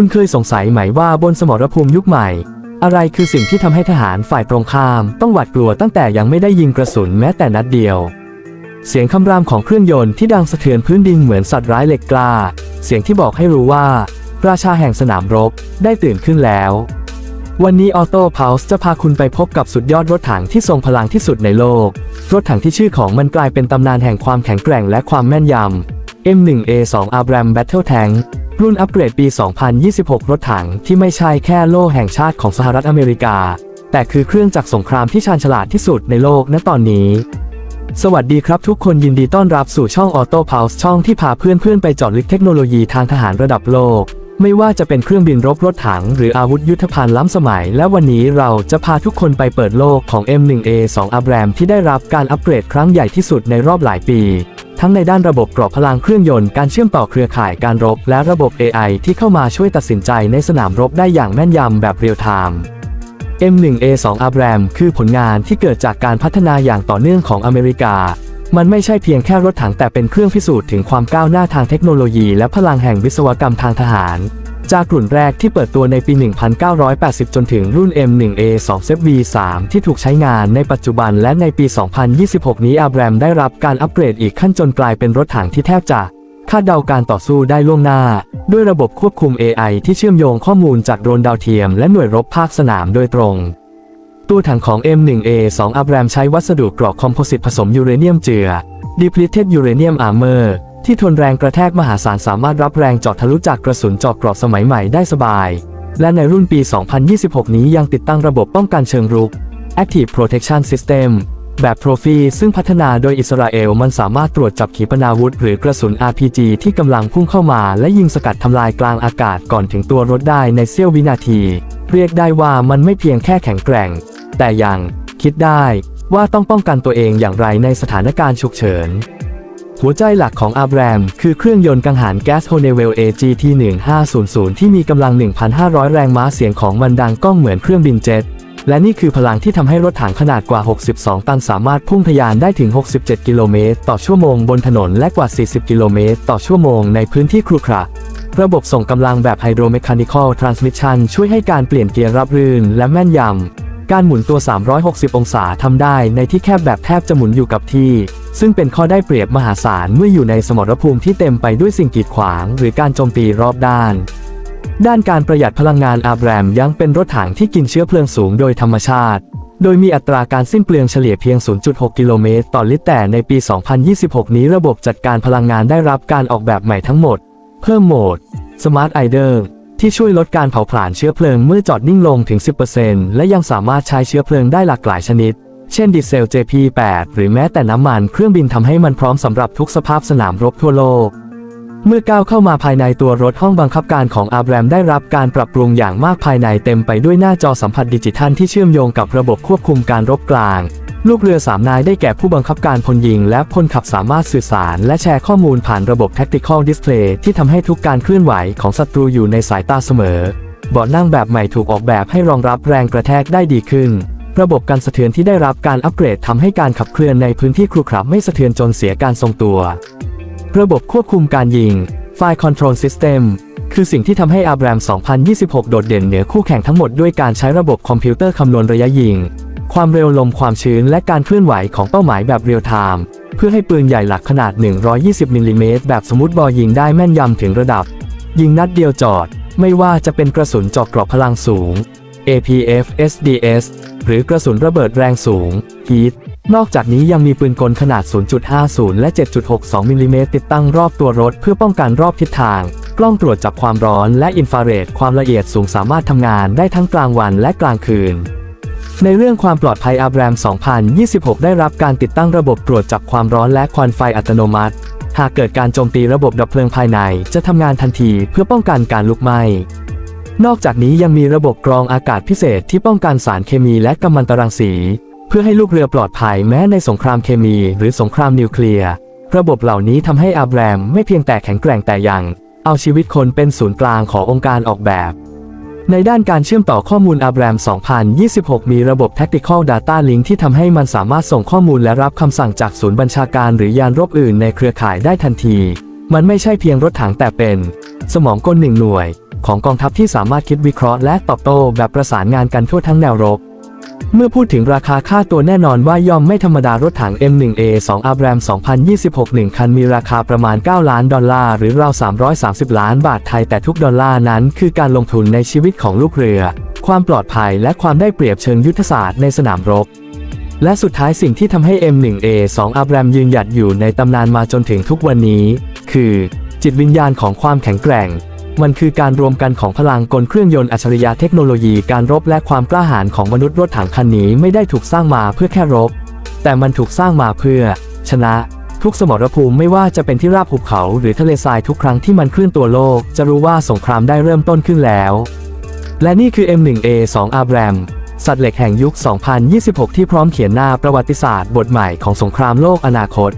คุณเคยสงสัยไหมว่าบนสมรภูมิยุคใหม่ อะไรคือสิ่งที่ทำให้ทหารฝ่ายตรงข้าม ต้องหวาดกลัวตั้งแต่ยังไม่ได้ยิงกระสุนแม้แต่นัดเดียว เสียงคำรามของเครื่องยนต์ที่ดังสะเทือนพื้นดินเหมือนสัตว์ร้ายเหล็กกล้า เสียงที่บอกให้รู้ว่า ราชาแห่งสนามรบได้ตื่นขึ้นแล้ว วันนี้ออโต้พาวส์จะพาคุณไปพบกับสุดยอดรถถังที่ทรงพลังที่สุดในโลก รถถังที่ชื่อของมันกลายเป็นตำนานแห่งความแข็งแกร่งและความแม่นยำ M1A2 Abram Battle Tank รุ่นอัปเกรดปี 2026 รถถังที่ไม่ใช่แค่โล่แห่งชาติของสหรัฐอเมริกา แต่คือเครื่องจักรสงครามที่ชาญฉลาดที่สุดในโลกณตอนนี้ สวัสดีครับทุกคนยินดีต้อนรับสู่ช่อง Auto Pulse ช่องที่พาเพื่อนๆ ไปเจาะลึกเทคโนโลยีทางทหารระดับโลก ไม่ว่าจะเป็นเครื่องบินรบรถถัง หรืออาวุธยุทโธภัณฑ์ล้ำสมัย และวันนี้เราจะพาทุกคนไปเปิดโลกของ M1A2 Abram ที่ได้รับการอัปเกรดครั้งใหญ่ที่สุดในรอบหลายปี ทั้งในด้านระบบกรอบพลังเครื่องยนต์การเชื่อมต่อเครือข่ายการรบ และระบบ AI ที่เข้ามาช่วยตัดสินใจในสนามรบได้อย่างแม่นยำแบบเรียลไทม์ M1A2 Abram คือผลงานที่เกิดจากการพัฒนาอย่างต่อเนื่องของอเมริกา มันไม่ใช่เพียงแค่รถถังแต่เป็นเครื่องพิสูจน์ถึงความก้าวหน้าทางเทคโนโลยีและพลังแห่งวิศวกรรมทางทหาร จากกลุ่นแรกที่เปิดตัวในปี 1980 จนถึงรุ่น M1A2 ZV3 ที่ถูกใช้งานในปัจจุบันและในปี 2026 นี้ Abram ได้รับการอัปเกรดอีกขั้นจนกลายเป็นรถถังที่แทบจะคาดเดาการต่อสู้ได้ล่วงหน้า ด้วยระบบควบคุม AI ที่เชื่อมโยงข้อมูลจากโดรนดาวเทียมและหน่วยรบภาคสนามโดยตรง ตัวถังของ M1A2 Abram ใช้วัสดุเกราะคอมโพสิตผสมยูเรเนียมเจือ Depleted Uranium Armor ที่ ที่ทนแรงกระแทกมหาศาลสามารถรับแรงเจาะทะลุจากกระสุนเจาะเกราะสมัยใหม่ได้สบาย และในรุ่นปี 2026 นี้ยังติดตั้งระบบป้องกันเชิงรุก Active Protection System แบบโ r รฟีซึ่งพัฒนาโดยอิสราเอลมันสามารถตรวจจับขีปนาวุธหรือกระสุน RPG ที่กำลังพุ่งเข้ามาและยิงสกัดทำลายกลางอากาศก่อนถึงตัวรถได้ในเสี้ยววินาที เรียกได้ว่ามันไม่เพียงแค่แข็งแกร่ง แต่ยังคิดได้ว่าต้องป้องกันตัวเองอย่างไรในสถานการณ์ฉุกเฉิน หัวใจหลักของอา r รม คือเครื่องยนต์กังหันแก๊สโฮเนเวล AGT 1500ที่มีกำลัง 1,500 แรงม้าเสียงของมันดังก้องเหมือนเครื่องบินเจ็ต และนี่คือพลังที่ทำให้รถถังขนาดกว่า 62 ตันสามารถพุ่งทะยานได้ถึง 67 กิโลเมตรต่อชั่วโมงบนถนนและกว่า 40 กิโลเมตรต่อชั่วโมงในพื้นที่ครุขระระบบส่งกำลังแบบไฮโดรเมคานิคอลทรานสมิชชันช่วยให้การเปลี่ยนเกียร์รับรื่นและแม่นยำ การหมุนตัว 360 องศาทำได้ในที่แคบแบบแทบจะหมุนอยู่กับที่ ซึ่งเป็นข้อได้เปรียบมหาศาลเมื่ออยู่ในสมรภูมิที่เต็มไปด้วยสิ่งกีดขวาง หรือการโจมตีรอบด้าน ด้านการประหยัดพลังงานอาแบรมยังเป็นรถถังที่กินเชื้อเพลิงสูงโดยธรรมชาติ โดยมีอัตราการสิ้นเปลืองเฉลี่ยเพียง 0.6 กิโลเมตรต่อลิตรแต่ในปี 2026 นี้ระบบจัดการพลังงานได้รับการออกแบบใหม่ทั้งหมด เพิ่มโหมด Smart Idle ที่ช่วยลดการเผาผลาญเชื้อเพลิงเมื่อจอดนิ่งลงถึง 10%และยังสามารถใช้เชื้อเพลิงได้หลากหลายชนิด เช่นดีเซล JP8 หรือแม้แต่น้ำมันเครื่องบินทำให้มันพร้อมสำหรับทุกสภาพสนามรบทั่วโลก เมื่อก้าวเข้ามาภายในตัวรถห้องบังคับการของอาแบรมได้รับการปรับปรุงอย่างมากภายในเต็มไปด้วยหน้าจอสัมผัสดิจิทัลที่เชื่อมโยงกับระบบควบคุมการรบกลาง ลูกเรือสามนายได้แก่ผู้บังคับการพลยิง และพลขับสามารถสื่อสาร และแชร์ข้อมูลผ่านระบบ Tactical Display ที่ทำให้ทุกการเคลื่อนไหวของศัตรูอยู่ในสายตาเสมอ เบาะนั่งแบบใหม่ถูกออกแบบให้รองรับแรงกระแทกได้ดีขึ้น ระบบการสะเทือนที่ได้รับการอัปเกรดทำให้การขับเคลื่อนในพื้นที่ครุขระไม่สะเทือนจนเสียการทรงตัว ระบบควบคุมการยิง Fire Control System คือสิ่งที่ทำให้อา r รม2026 โดดเด่นเหนือคู่แข่งทั้งหมดด้วยการใช้ระบบคอมพิวเตอร์คำนวณระยะยิง ความเร็วลมความชื้นและการเคลื่อนไหวของเป้าหมายแบบเรียลไทม์เพื่อให้ปืนใหญ่หลักขนาด 120มิลลิเมตรแบบสมมติบอยิงได้แม่นยำถึงระดับ ยิงนัดเดียวจอด ไม่ว่าจะเป็นกระสุนเจาะกราะพลังสูง APF SDS หรือกระสุนระเบิดแรงสูง HEAT นอกจากนี้ยังมีปืนกลขนาด 0.50 และ 7.62มิลลิเมตรติดตั้งรอบตัวรถเพื่อป้องกันรอบทิศทาง กล้องตรวจจับความร้อนและอินฟราเรดความละเอียดสูงสามารถทำงานได้ทั้งกลางวันและกลางคืน ในเรื่องความปลอดภัยอา r รม 2026 ได้รับการติดตั้งระบบตรวจจับความร้อนและควันไฟอัตโนมัติ หากเกิดการโจมตีระบบดับเพลิงภายใน จะทำงานทันทีเพื่อป้องกันการลุกไหม้ นอกจากนี้ยังมีระบบกรองอากาศพิเศษที่ป้องกันสารเคมีและกัมมันตรังสี เพื่อให้ลูกเรือปลอดภัยแม้ในสงครามเคมี หรือสงครามนิวเคลียร์ ระบบเหล่านี้ทำให้อาแรมไม่เพียงแต่แข็งแกร่งแต่ยัง เอาชีวิตคนเป็นศูนย์กลางขององค์การออกแบบ ในด้านการเชื่อมต่อข้อมูลอาแบรม2026 มีระบบ Tactical Data Link ที่ทำให้มันสามารถส่งข้อมูลและรับคำสั่งจากศูนย์บัญชาการหรือยานรบอื่นในเครือข่ายได้ทันที มันไม่ใช่เพียงรถถังแต่เป็น สมองกลหนึ่งหน่วย ของกองทัพที่สามารถคิดวิเคราะห์และตอบโต้แบบประสานงานกันทั่วทั้งแนวรบ เมื่อพูดถึงราคาค่าตัวแน่นอนว่าย่อมไม่ธรรมดารถถัง M1A2 Abram 2026 1 คันมีราคาประมาณ 9 ล้านดอลลาร์หรือราว 330 ล้านบาทไทยแต่ทุกดอลลาร์นั้นคือการลงทุนในชีวิตของลูกเรือ ความปลอดภัยและความได้เปรียบเชิงยุทธศาสตร์ในสนามรบ และสุดท้ายสิ่งที่ทำให้ M1A2 Abram ยืนหยัดอยู่ในตำนานมาจนถึงทุกวันนี้ คือ จิตวิญญาณของความแข็งแกร่ง มันคือการรวมกันของพลังกลเครื่องยนต์อัจฉริยะเทคโนโลยีการรบและความกล้าหาญของมนุษย์รถถังคันนี้ไม่ได้ถูกสร้างมาเพื่อแค่รบ แต่มันถูกสร้างมาเพื่อ ชนะ ทุกสมรภูมิไม่ว่าจะเป็นที่ราบหุบเขาหรือทะเลทรายทุกครั้งที่มันเคลื่อนตัวโลก จะรู้ว่าสงครามได้เริ่มต้นขึ้นแล้ว และนี่คือ M1A2 Abram สัตว์เหล็กแห่งยุค 2026 ที่พร้อมเขียนหน้าประวัติศาสตร์บทใหม่ของสงครามโลกอนาคต